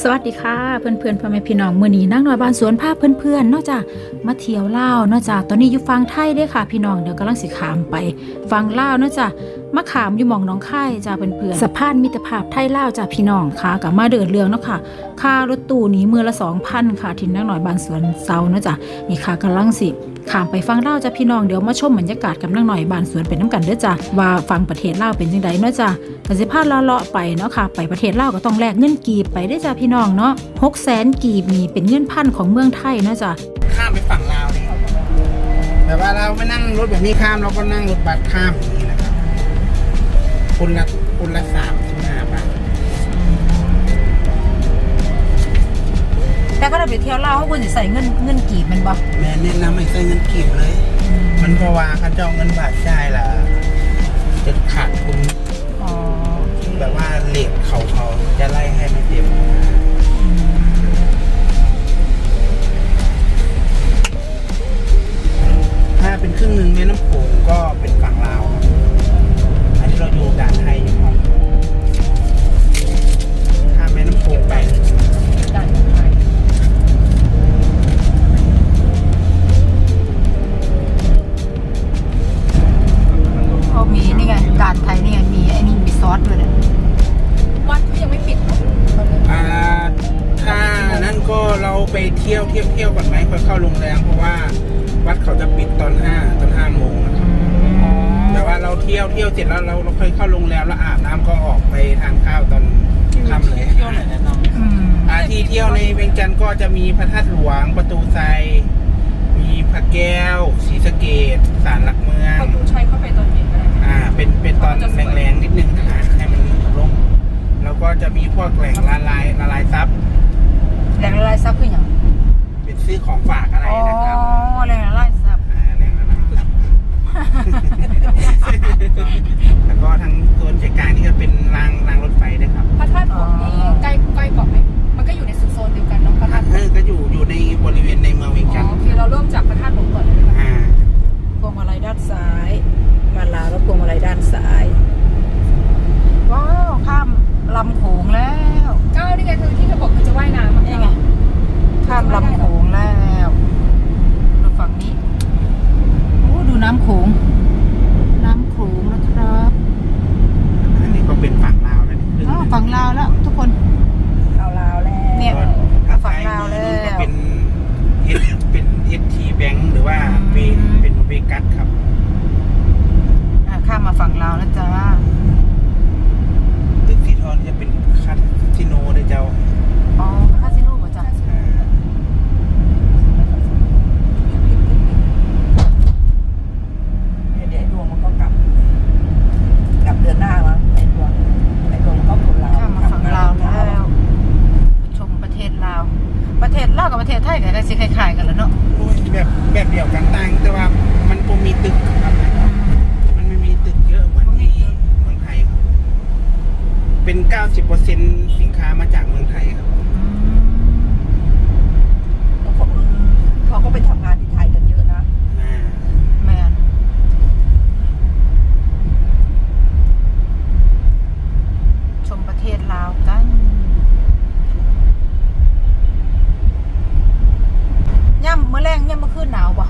สวัสดีค่ะเพื่อนๆพ่อแม่พี่น้องมือนี้นั่งน้อยบ้านสวนภาพเพื่อนๆเนอกจากมาเที่ยวเล่านอกจากตอนนี้อยู่ฟังไทยเด้ค่ะ พี่น้องเดี๋ยวกำลังสิขามไป ฟังเล่านอกจากมาขามอยู่หมองน้องค่ายจ้าเพื่อนๆสะพานมิตรภาพไทยเล่าจ้าพี่น้องค่ะกับมาเดินเรืองเนาะค่ะค่ารถตู้นี้มือละ2,000ค่ะที่นั่งน้อยบ้านสวนเซาเนาะจ้ะนี่ค่ะกำลังสิ ข้ามไปฟังเล่าจ้าพี่น้องเดี๋ยวมาชมบรรยากาศกับนั่งหน่อยบ้านสวนเป็นน้ำกันเด้อจ้าว่าฟังประเทศลาวเป็นจังไดเนาะจ้ากสิพาเลาะๆไปเนาะค่ะ ไปประเทศลาวก็ต้องแลกเงินกีบไปได้อจ้าพี่น้องเนาะหกแสนกีบนี่เป็นเงินพันของเมืองไทยเนาะจ้ะข้ามไปฝั่งลาวนี่แต่ว่าเราไม่นั่งรถแบบนี้ข้ามเราก็นั่งรถบัสข้ามอย่างนี้นะครับคนละคนละสาม แต่ก็ได้ไปเที่ยวลาวเขาควรจะใส่เงินเงินกีบมันบ่แม่แนะนำให้ใช้เงินกีบเลย มันเพราะว่าเขาเจ้าเงินบาทจ่ายละจะขาดทุนอ๋อแบบว่าเลทเขาเขาจะไล่ให้ไม่เต็มถ้าเป็นครึ่งหนึ่งแม่น้ำโขงก็เป็นฝั่งลาวครับอันนี้เราอยู่ด่านไทยอยู่ เป็นเป็นตอนแรงๆนิดนึงนะให้มันลงแล้วก็จะมีพวกแหล่งละลายละลายซับแหล่งละลายซับคืออย่างเป็นซื้อของฝากอะไรอ๋อนะครับแหล่งละลายซับอ่าแหล่งละลายซับแล้วก็ทางโซนใจกลางนี่ก็เป็นรางรางรถไฟนะครับพระธาตุหลวงนี่ใกล้ใกล้เกาะไหมมันก็อยู่ในโซนเดียวกันเนาะพระธาตุเออก็อยู่อยู่ในบริเวณในเมืองเวียงจันทร์โอเคเราเริ่มจากพระธาตุหลวงก่อนเลยดีกว่าอ่าพวงมาลัยด้านซ้าย มาลาวแล้วพวงมาลัยด้านซ้ายว้าวข้ามลำโขงแล้วก้าวนี่ไงคือที่เธอบอกเธอจะว่ายน้ำอะนี่ไงข้ามลำโขงแล้วดูฝั่งนี้โอ้ดูน้ำโขง น้ำโขงนะครับอันนี้ก็เป็นฝั่งลาวแล้วนี่อ๋อฝั่งลาวแล้วทุกคนเราลาวแล้วเนี่ยถ้าฝั่ฝั่งงลาลาววแล้แล้ววก็เป็นเอสเป็นเอสทีแบงค์หรือว่าเวอืมเป็นเวกัสครับอะข้า มมาฝั่งลาวแล้วจ้าตึกสีทองจะเป็นคาสิโนเด้อเจ้า อ๋อคาสิโนป่ะจ้ะ อ่า เดี๋ยวไอ้ดวงมันก็กลับ กลับเดือนหน้ามั้งไอ้ดวงไอ้ดวงมันก็คนลาว ข้ามมาฝั่งลาวแล้วไปชมประเทศลาว ประเทศลาวกับประเทศไทยก็สิคล้ายๆกันแล้วเนาะ โอ้ยแบบแบบเดียวกันต่างแต่ว่ามันบ่มีตึกครับ มันไม่มีตึกเยอะเหมือนที่เมืองไทยครับ เป็น 90%สินค้ามาจากเมืองไทยครับ แล้วเขาเขาก็ไปทำงานที่ไทยกันเยอะนะ อ่า แมนชมประเทศลาวกันย่ำเมื่อแรงย่ำเมื่อคืนหนาว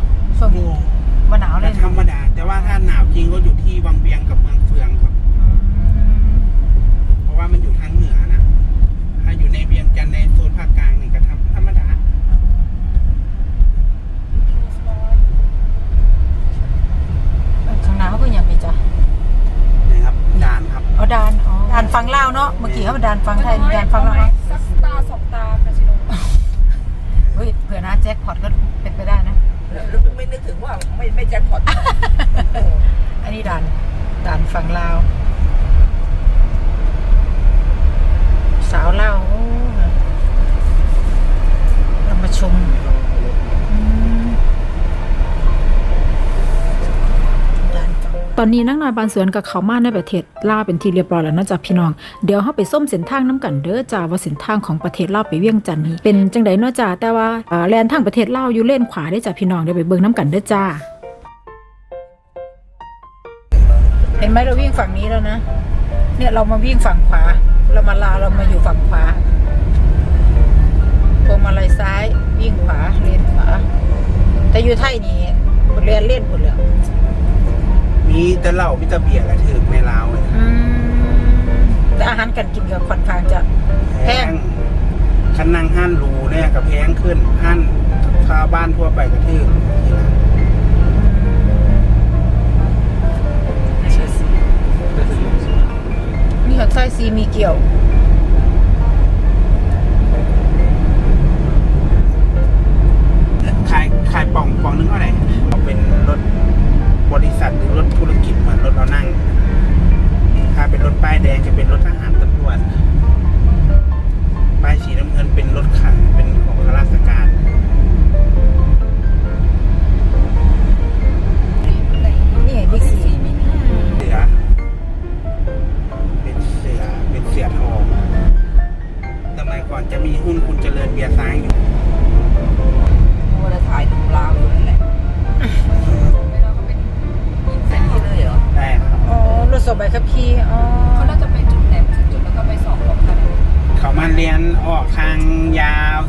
ปะช่วงนี้มาหนาวเลก็ยธรรมดา แต่ว่าถ้าหนาวจริงก็อยู่ที่วังเวียงกับเมืองเฟืองครับ เพราะว่ามันอยู่ทางเหนือนะ ถ้าอยู่ในเวียงจันทร์ในโซนภาคกลางนี่ก็ทำธรรมดาข้างหน้าเขาก็ยังมีจ้ะนะครับด่านครับเอาดานอ๋อดานฟังลาวเนาะ เมื่อกี้เขาเป็นดานฟังไทยนี่ดานฟังลาวเนาะสักตาสองตาคาสิโนเฮ้ยเผื่อนะแจ็คพอตก็ นึกถึงว่าไม่ไม่แจ็คพอตอันนี้ด่านด่านฝั่งลาว สาวเลาเรามาชม อนนี้นักนายบานสวนกับเขามาในประเทศลาเป็นที่เรียบร้อยแล้วนะจ๊ะพี่น้อง เดี๋ยวเขาไปส้มเส้นทางน้ากันเด้อจ้าว่าเส้นทางของประเทศลาไปเวียงจันนี้เป็นจังไดเนาะจ้าแต่ว่าแลนทางประเทศลาอยู่เล่นขวาได้จ้ะพี่น้องเดี๋ยวไปเบิ่งน้ากันเด้อจ้า เห็นไหมเราวิ่งฝั่งนี้แล้วนะ เนี่ยเรามาวิ่งฝั่งขวา เรามาลาเรามาอยู่ฝั่งขวาพวงมาลัยซ้ายวิ่งขวาเลนขวา แต่อยู่ไทยนี่เรียนเล่นหมดแล้ มีแต่เหล้ามีแต่เบียร์และถือในลาวเลยอืมแต่อาหารการกินก็ค่อนข้างจะ แพง คันนั่งห้านรูเนี่ยกับแพงขึ้นห้านค่าบ้านทั่วไปก็ถือนี่นะมีหัวไส้ซีมีเกี่ยว ขายขายป่องป่อง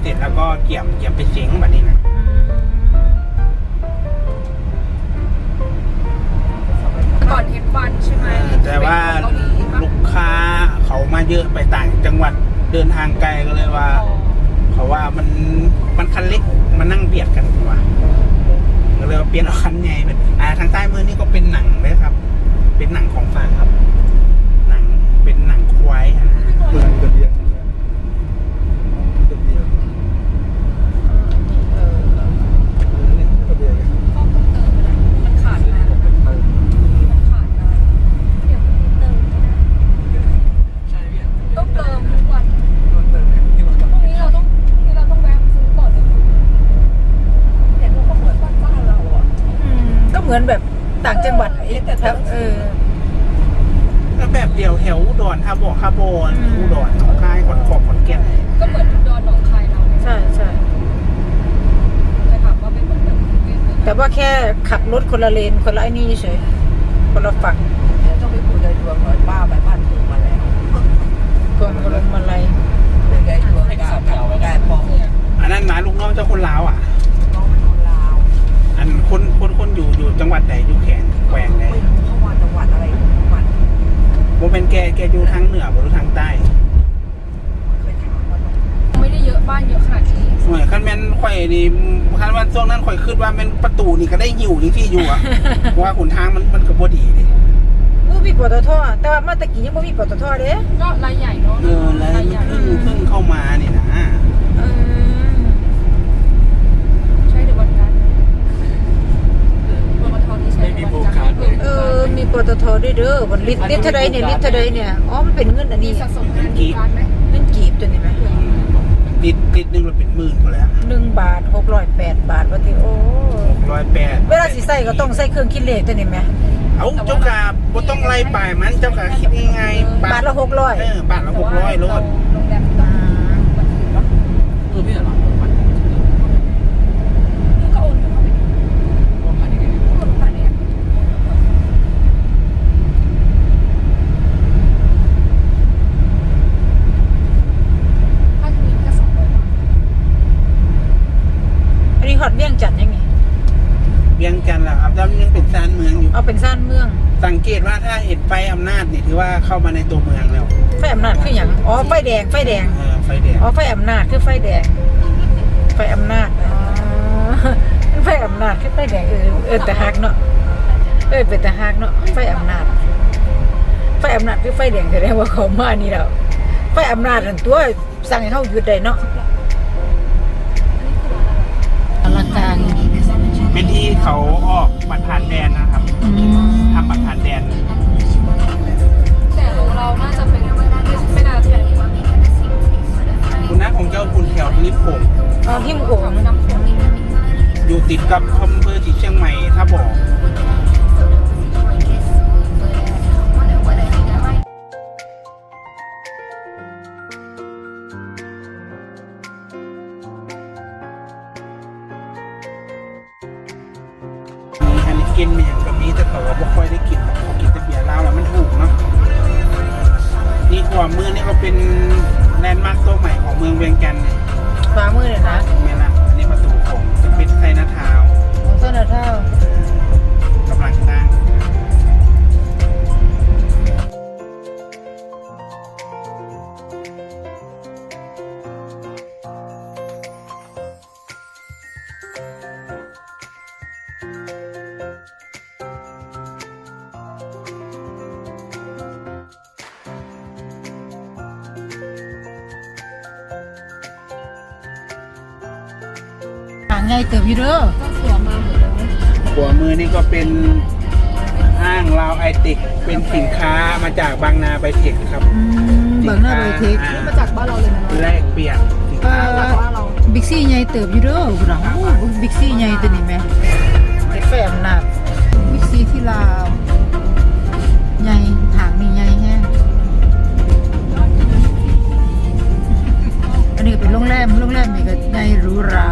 เสร็จแล้วก็เกี่ยมเกี่ยมไปเสียงแบบนี้นะก่อนเทปวันใช่ไหมแต่ว่าเกาหลีปะลูกค้าเขามาเยอะไปต่างจังหวัดเดินทางไกลก็เลยว่าอ๋อเพราะว่ามันมันคันเล็กมานั่งเบียดกันว่ะก็เลยว่าเปลี่ยนเอาคันใหญ่เป็นอ่าทางใต้มือนี่ก็เป็นหนังเลยครับ เป็นหนังของฝากครับ หนังเป็นหนังควายอะนะเหมือนกระเบียงกระเบียง เออ นี่กระเบียง ก็เพิ่งเติมไปนะมันขาดมามันขาดมาเดี๋ยวมันเติมนะต้องเติมทุกวันพรุ่งนี้เราต้องพรุ่งนี้เราต้องแวะซื้อก่อนเลย เห็นว่าเขาเหมือนบ้านบ้านเราอะ อืมก็เหมือนแบบต่างจังหวัดไอ้แถวเออ แล้วแบบเดียวแถวอุดรท่าบ่อท่าโบนอุดรหนองคายขอนขอบขอนแก่น ก็เหมือนดอนหนองคายเรา ใช่ใช่ แต่ถามว่าเป็นเหมือนแบบเวียดนาม แต่ว่าแค่ขับรถคนละเลนคนละไอ้นี่เฉยคนละฝั่งเดี๋ยวต้องไปคุยกับดวงหน่อยป้าไปบ้านถูกมาแล้วพวงมาลงมาลัยคุยกับดวงกับกับแกปองเนี่ยอันนั้นหมาลูกน้องเจ้าคนลาวอะ น้องเป็นคนลาวอันคนคนคนอยู่อยู่จังหวัดไหนอยู่แขนแขวงไหนไม่รู้เขามาจังหวัดอะไรของมันว่าเป็นแกแกอยู่ทางเหนือบหรือทางใต้ อยนี่คันวันช่วงนั้นข่อยคิดว่าแม่นประตูนี่ก็ได้หิวจริงที่อยู่อะเพราะว่าหนทางมันมันก็บ่ดีดิอู้มีปตทแต่ว่ามาตะกี้ยังไม่มีปตทเด้ก็รายใหญ่เนาะเออแล้วรายมันใหญ่เพิ่งเพิ่งเข้ามานี่นะเออใช่เดี๋ยววันกันปตทที่ใช้เดี๋ยววันกันเออมีปตทด้วยเด้อบนลิตรลิตรเท่าใดเนี่ยลิตรเท่าใดเนี่ยอ๋อมันเป็นเงินอันมีนี้สะสมเงินกี่ล้านไหมเงินกีบตัวนี้ไหม ติดติดหนึงเราเป็นหมื่นพอแล้วหนึ่งบาทหกร้อยแปดบาทว่าที่โอ้ร้อยแปดเวลาสิใส่ก็ต้องใส่เครื่องคิดเลขตัวนี้ไหมเอาเจ้ากาบ่ต้องไล่ป่ายมันเจ้ากาคิดง่ายๆบาทละหกร้อยเออบาทละหกร้อยโลดโรงแรมต้องวันอื่นวะ เออพี่เหรอ นี่ก็โอนเงินเข้าไปดิโอนผ่านแอปถ้าจะมีแค่สองร้อยบาท อันนี้ฮอดเบี้ยงจันทน์ยังไง เวียงจันทร์ล่ะครับ แล้วยังเป็นซานเมืองอยู่ เอาเป็นซ่านเมืองสังเกตว่าถ้าเห็นไฟอำนาจนี่ถือว่าเข้ามาในตัวเมืองแล้วไฟอำนาจคืออย่างอ๋อไฟแดงไฟแดง เออไฟแดงอ๋อไฟอำนาจคือไฟแดง ไฟอำนาจอ๋อไฟอำนาจคือไฟแดงเออเออแต่ฮักเนาะเออเป็นแต่ฮักเนาะไฟอำนาจ ไฟอำนาจคือไฟแดงแสดงว่าเขามานี่แล้วไฟอำนาจนั่นตัวสั่งให้เขาหยุดได้เนาะอลังการ เป็นที่เขาออกบัตรผ่านแดนนะครับทำบัตรผ่านแดน แต่ของเราน่าจะเป็นไม่น่าจะเป็นคุณน้าของเจ้าคุณแถวนิพงศ์อ๋อที่หมุโขงน้ำโขงอยู่ติดกับอำเภอที่เชียงใหม่ถ้าบอก อนเมืองนี่เขาเป็นแลนด์มาร์คโต๊ะใหม่ของเมืองเวียงจันทร์นี่ยฟ้ามืดเลยนะไหมล่ะอันนี้ประตูของเป็นไซนาทาวน์ของเซอร์นาเท่า ไใหญ่เติบอยู่เด้อก็สวมมาหมดเลยหัวมือนี่ก็เป็นห้างลาวไอติก เป็นสินค้ามาจากบางนาไบเทคครับอืมเบิ่งหน้าเลยเทคอ่มาจากบ้านเราเลยนะแลกเปลี่ยนสินค้าจากบ้านเราบิ๊กซี่ใหญ่เติบอยู่เด้อพุ่นน่ะโอ้บิ๊กซี่ใหญ่ตัวนี้แม่ไอ้แฟมนาดบิ๊กซี่ที่ลาวใหญ่ทางนี่ใหญ่แฮงอันนี้ก็เป็นโรงแรมโรงแรมนี่ก็ใหญ่หรูหรา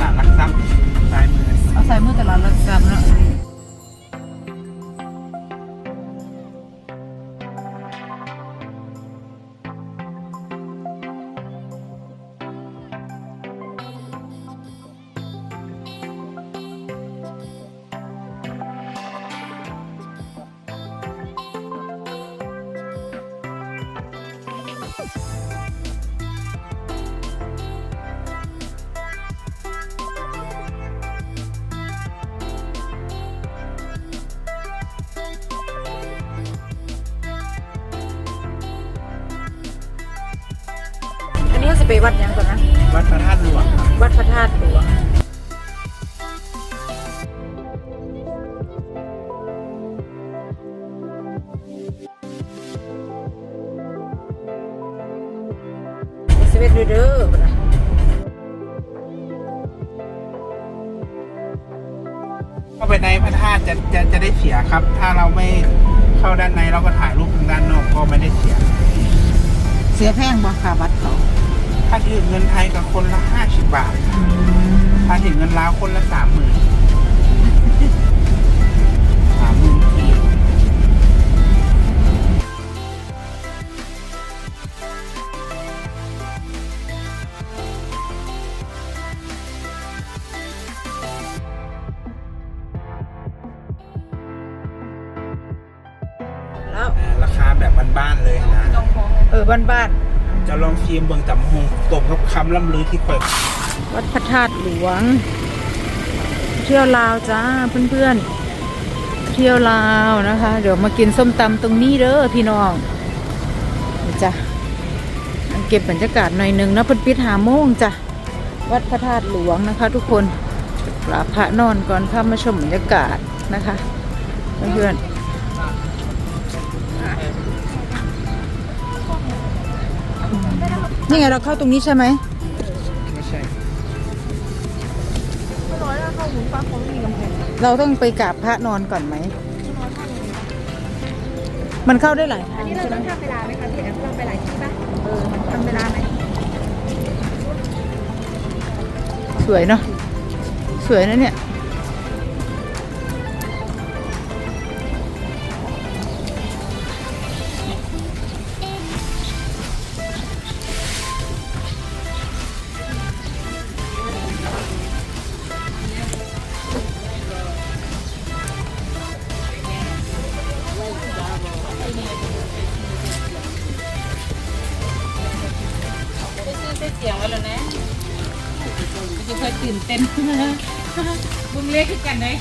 ลาดหลักทรัพย์ซ้ายมือ เอาใส่มือตลาดหลักทรัพย์เนาะ ไปวัดหยังก่อนนะ วัดพระธาตุหลวงครับวัดพระธาตุหลวงสเวตดูเด้อพุ่นน่ะเข้าไปในพระธาตุจะจะจะได้เสียครับ ถ้าเราไม่เข้าด้านในเราก็ถ่ายรูปทางด้านนอกก็ไม่ได้เสีย เสียแพงบ่ค่าวัดเขา ถ้าถือเงินไทยกับคนละห้าสิบบาท ถ้าถึงเงินลาวคนละสามหมื่นสามหมื่นทีแล้วราคาแบบบ้านๆเลยนะ เออบ้าน จะลองชิมเบิ่งตำหงตบกับคำล่ำลือที่ค่อยวัดพระธาตุหลวง เที่ยวลาวจ้าเพื่อนๆ เที่ยวลาวนะคะ เดี๋ยวมากินส้มตำตรงนี้เด้อพี่น้องจ้ะเก็บบรรยากาศหน่อยหนึงนะเพิ่นปิดหาโมงจ้ะวัดพระธาตุหลวงนะคะ ทุกคนกราบพระนอนก่อนพามาชมบรรยากาศนะคะเพื่อนๆ นี่ไงเราเข้าตรงนี้ใช่ไหมไม่ใช่ไม่ร้อยแล้วเข้าหุนฟ้าเขาไม่มีกำแพงเราต้องไปกราบพระนอนก่อนไหม มันเข้าได้หลายทางนี่เราใช่ไหมต้องทำเวลาไหมคะพี่แอฟเราไปหลายที่ปะเออทำเวลาไหมสวยเนาะสวยนะเนี่ย เต้นบุ้งเล็กขึ้นกันเลย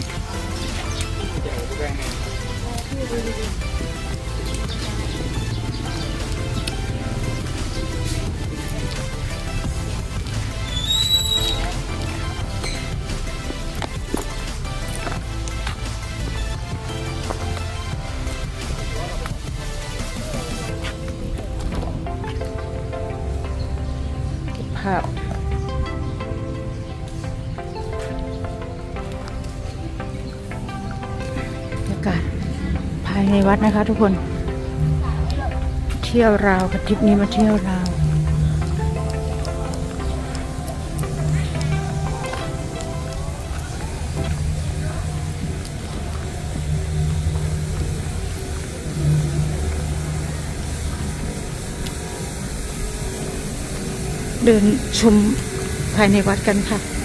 วัดนะคะ ทุกคน เที่ยวราวค่ะทริปนี้มาเที่ยวราวเดินชมภายในวัดกันค่ะ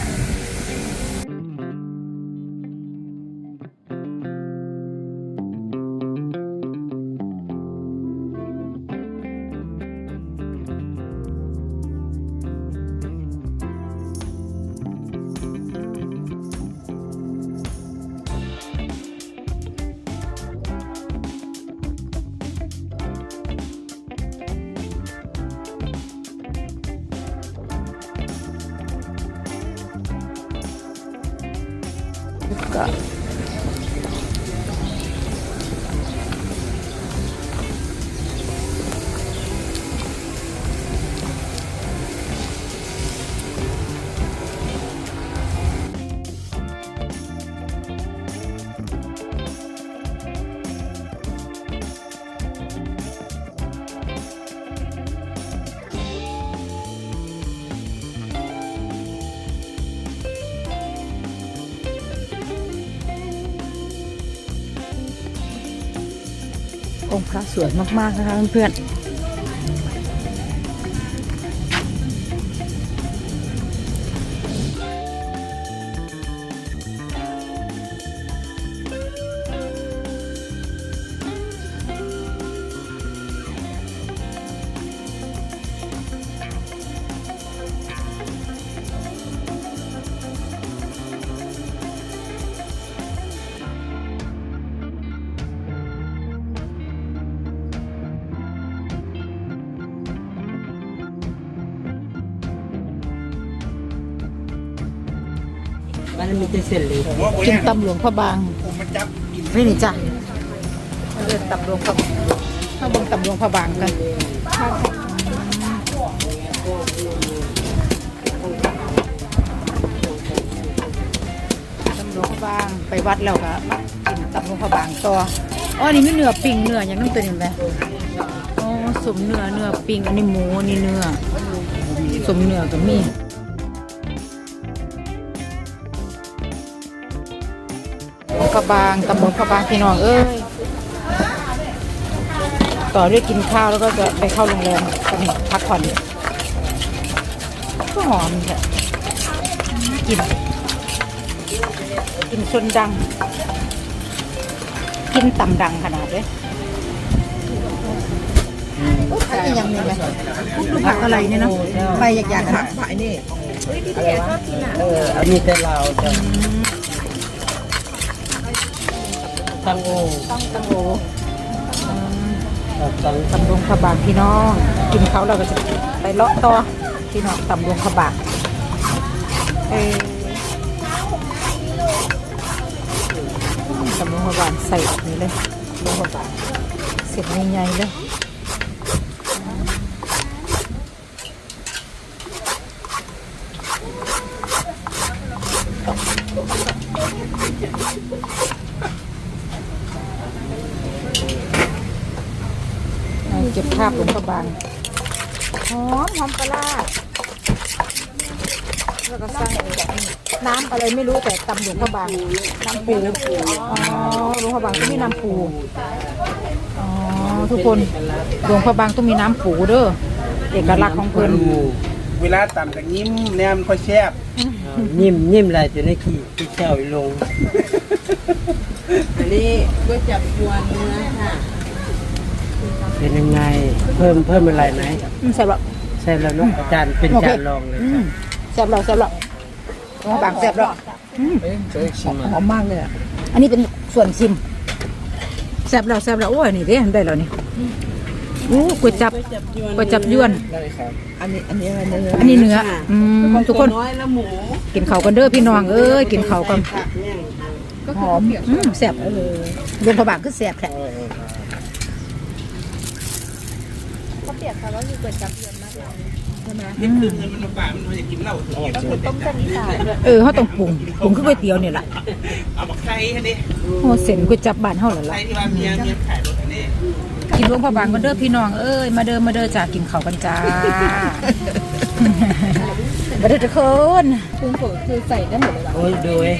Пока. องค์พระสวยมากๆนะคะเพื่อนๆ กินตำหลวงพระบางผมมาจับกินนี่นี่จ้ะเดินตำหลวงพระข้างบนตำหลวงพระบางกันตำหลวงพระบางไปวัดแล้วก็มากินตำหลวงพระบางต่ออ๋ออันนี้ไม่เนื้อปิ้งเนื้ออย่างนั้นตัวนี้ไหมอ๋อสมเนื้อเนื้อปิ้งอันนี้หมูอันนี้เนื้อสมเนื้อก็มี พระบางตำบลพระบางพี่น้องเอ้ยต่อด้วยกินข้าวแล้วก็จะไปเข้าโรงแรมกันพักผ่อนก็หอมแหละกินกินชนดัง กินต่ำดังขนาดเลยอันนี้ยังมีไหมผักอะไรเนี่ยเนาะใบอยากๆนะใบนี่เอออันนี้แต่เราจะ ตังโอต้องตังโอตังตำรวงขบางพี่น้อง กินเขาเราก็จะไปเลาะต่อพี่น้องตำรวงขบางเออตำรวงขบางใส่แบบนี้เลยรวงขบางเสร็จใหญ่ๆเลย เอาเก็บภาพหลวงพระบางหอมหอมปลาร้าแล้วก็สร้างน้ำอะไรไม่รู้แต่ตำหลวงพระบางน้ำปูอ๋อหลวงพระบางต้องมีน้ำปูอ๋อทุกคนหลวงพระบางต้องมีน้ำปูเด้อเอกลักษณ์ของเพิ่นเวลาต่ำกับยิ้มแนมค่อยแซ่บยิ้มยิ้มอะไรจะได้ขี่ที่เจ้าอีลงอันนี้ก๋วยจับยวนเนื้อค่ะ เป็นยังไง เพิ่มเพิ่มอะไรไหมอืมแซ่บหรอใช่แล้วเนาะอาจารย์เป็นจานรองเลยอืมแซ่บหรอแซ่บหรอหลวงพระบางแซ่บหรออืมหอมมากเลยอะอันนี้เป็นส่วนชิมแซ่บแล้วแซ่บแล้วโอ้ยนี่เด้ได้แล้วนี่อู้ก๋วยจับก๋วยจับยวนอันนี้อันนี้อะไรเนื้ออันนี้เนื้ออืมทุกคน น้อยแล้วหมูกินข้าวกันเด้อพี่น้องเอ้ยกินข้าวกันหอมอืมแซ่บรวมพระบางคือแซ่บแท้เขา เปรียบค่ะว่าคือเกิดจากเดือนมากเลยนิดคืนเงินมันมาป่ามันมาจะกินเหล้าถึงก็คือต้มเส้นอีสานเออเขาต้องปรุงปรุงคือก๋วยเตี๋ยวนี่แหละเอาบักไก่ฮะดิโอ้เส้นก๋วยจับบ้านเฮาแล้วไก่ล่ะที่ว่าเมียเมียขายรถอันนี้กินรวมพระบางกันเด้อพี่น้องเอ้ยมาเด้อมาเด้อจ้ากินข้าวกันจ้ามาเด้อทุกคนปรุงเฝอคือใส่ได้หมดเลยว่ะโอ้ยดูเว้ย